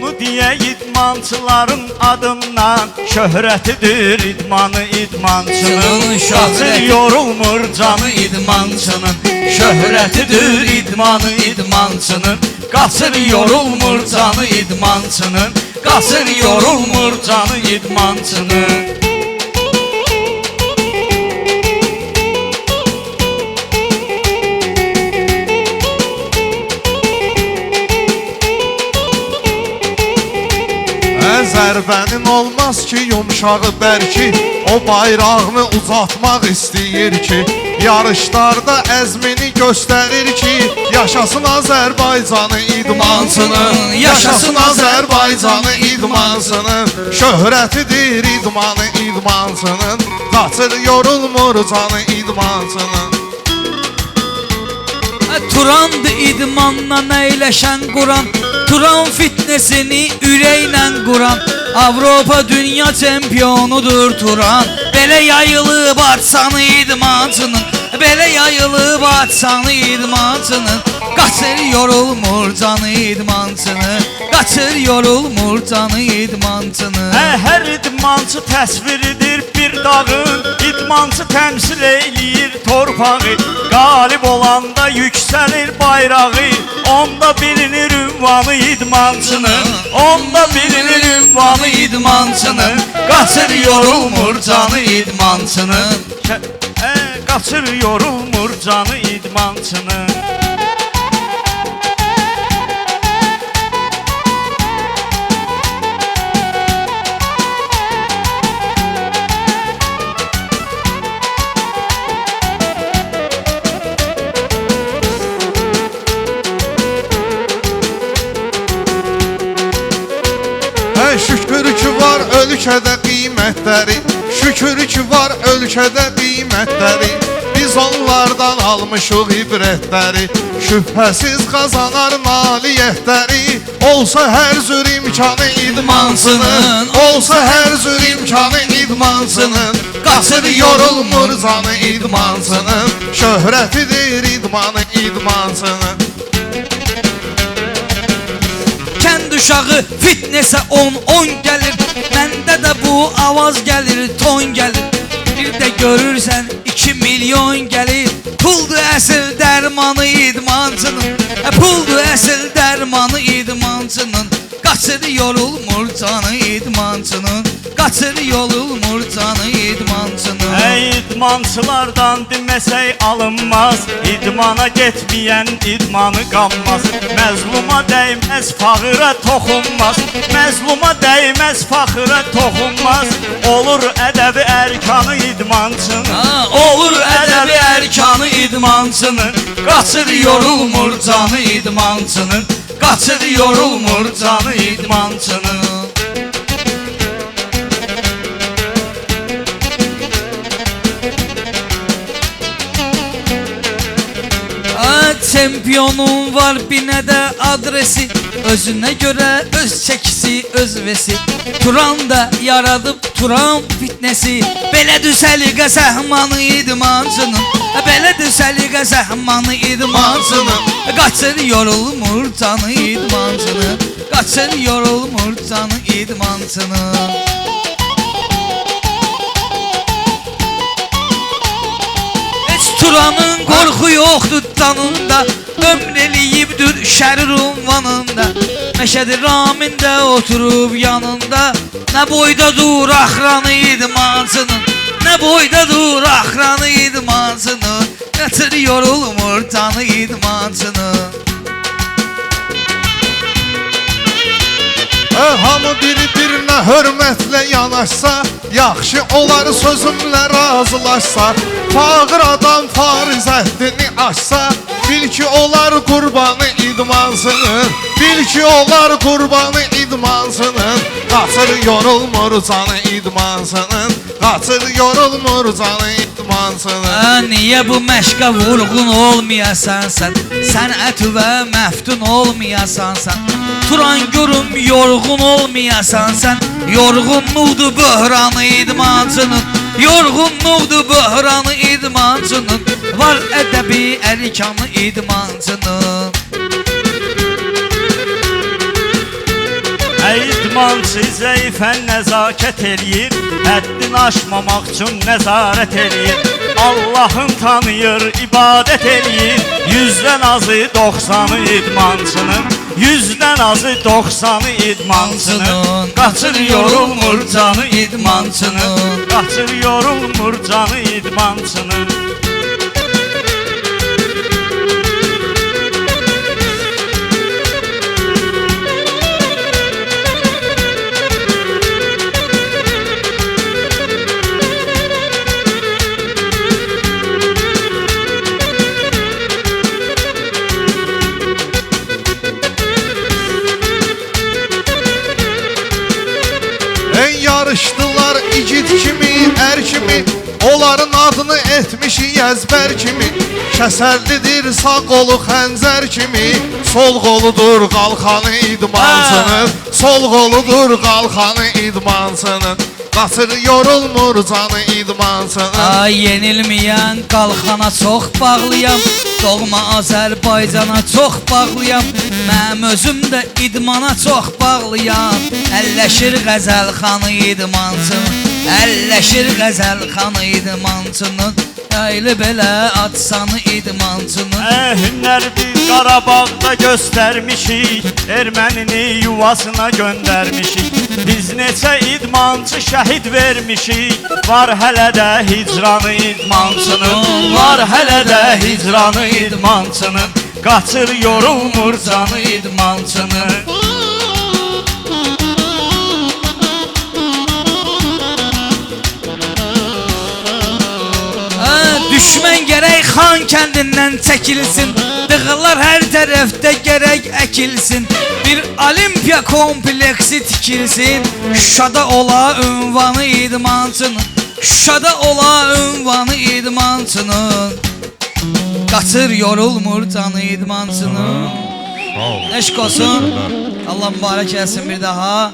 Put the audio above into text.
Bunu diye idmançıların adından Şöhretidir idmanı idmançının. Qaçır yorulmur canı idmançının. Şöhretidir idmanı idmançının. Qaçır yorulmur canı idmançının. Qaçır yorulmur canı idmançının Zərbənin olmaz ki, yumşağı bərki O bayrağını uzatmaq istəyir ki Yarışlarda əzmini göstərir ki Yaşasın Azərbaycanı idmançının Yaşasın Azərbaycanı idmançının Şöhrətidir idmanı idmançının Qaçır yorulmur canı idmançının Turandı idmanla neyleşen Kur'an. Turan fitnesini ürəklə quran Avropa dünya çempionudur Turan. Belə yayılıb atsanı idmançının Belə yayılıb atsanı idmançının Qaçır yorulmur canı idmançının Qaçır yorulmur canı idmançının Hə, hər idmançı təsviridir bir dağın İdmançı təmsil eləyir torpağı. Qalib olanda yüksəlir bayrağı Onda bilinir ünvanı idmançının Onda bilinir ünvanı idmançının Qaçır yorulmur canı idmançının Kə- Hə, qaçır yorulmur canı idmançının Hə şükür ki var ölkədə qiymətləri Şükür ki var ölkədə qiymətləri Biz onlardan almışıq ibrətləri Şübhəsiz qazanar nailiyyətləri Olsa hər cür imkanı idmansının Olsa hər cür imkanı idmansının. Qaçır yorulmur canı idmansının Şöhrətidir idmanı idmansının. Kənd uşağı fitnesə 10-10 gəlir Məndə də bu avaz gəlir, ton gəlir Bir də görürsən 2 milyon gəlir Puldur əsl dərmanı idmançının e, Puldur əsl dərmanı idmançının Qaçır yorulmur canı idmançının Qaçır yorulmur idmançılardan deməsək alınmaz. İdmana getməyən idmanı qanmaz Məzluma dəyməz, fağıra toxunmaz. Məzluma dəyməz, fağıra toxunmaz. Olur ədəbi ərkanı idmançının olur ədəbi ərkanı idmançının Qaçır yorulmur canı idmançının Qaçır yorulmur canı idmançının Ha, Çempionun var binə də adresi. Özünə görə öz çəkisi, özvesi Turan da yaradıb Turan fitnesi. Belədir səliqə səhmanı idmançının Belədir səliqə səhmanı idmançının Qaçır yorulmur canı idmançının Qaçır yorulmur canı Heç Turanın qorxu yoxdur canında Ömr eləyibdir şərir unvanında. Məşədi ramində oturub yanında. Nə boyda dur axranı idmancının Nə boyda dur axranı idmancının Qatır yorulmur canı idmancının Ə, Hamı bir-birinə hörmətlə yanaşsa Yaxşı olar sözümlə razılaşsa Fağır adam fariz əhdini Bil ki olar qurbanı idmansının Bil ki olar qurbanı idmansının Qaçır yorulmur canı idmansının? Qaçır yorulmur canı idmansının? Hə, niyə bu məşqə vurğun olmayasan sən Sənət və məftun olmayasan sən Turan görüm yorğun olmayasan sən Yorğunluqdur böhranı idmancının Yorğunluqdur böhranı idmancının Var ədəbi ərikanı idmancının İdmançı zəifən nəzakət eləyir Həddini aşmamaq üçün nəzarət eləyir. Allahın tanıyır, ibadət eləyir Yüzdən azı 90-ı idmançının Yüzdən azı 90-ı idmançının. Qaçır yorulmur canı idmançının Qaçır yorulmur canı idmançının Ey yarışdılar igid kimi, er kimi. Onların adını etmişik əzbər kimi. Kəsərlidir sağ qolu xəncər kimi. Sol qoludur qalxanı idmansının Sol qoludur qalxanı idmansının Qaçır yorulmur canı idmansının Ay yenilməyən qalxana çox bağlıyam. Doğma Azərbaycana çox bağlıyam. Mənim özüm də idmana çox bağlıyam. Əlləşir qəzəl xanı idmansın. Əlləşir qəzəl xanı idmansının Əyli belə atsanı idmansını Ə, hünər biz Qarabağda göstərmişik Ermənini yuvasına göndərmişik Biz neçə idmançı şəhid vermişik Var hələ də hicranı idmançının Var hələ də hicranı idmançının Qaçır yorulmur canı idmançının Hə, xan kəndindən çəkilsin Dığlar hər tərəfdə gərək əkilsin Bir olimpiya kompleksi tikilsin. Şuşada ola ünvanı idmançının Şuşada ola ünvanı idmançının Qaçır yorulmur canı idmançının Eşq olsun. Allah mübarək eləsin bir daha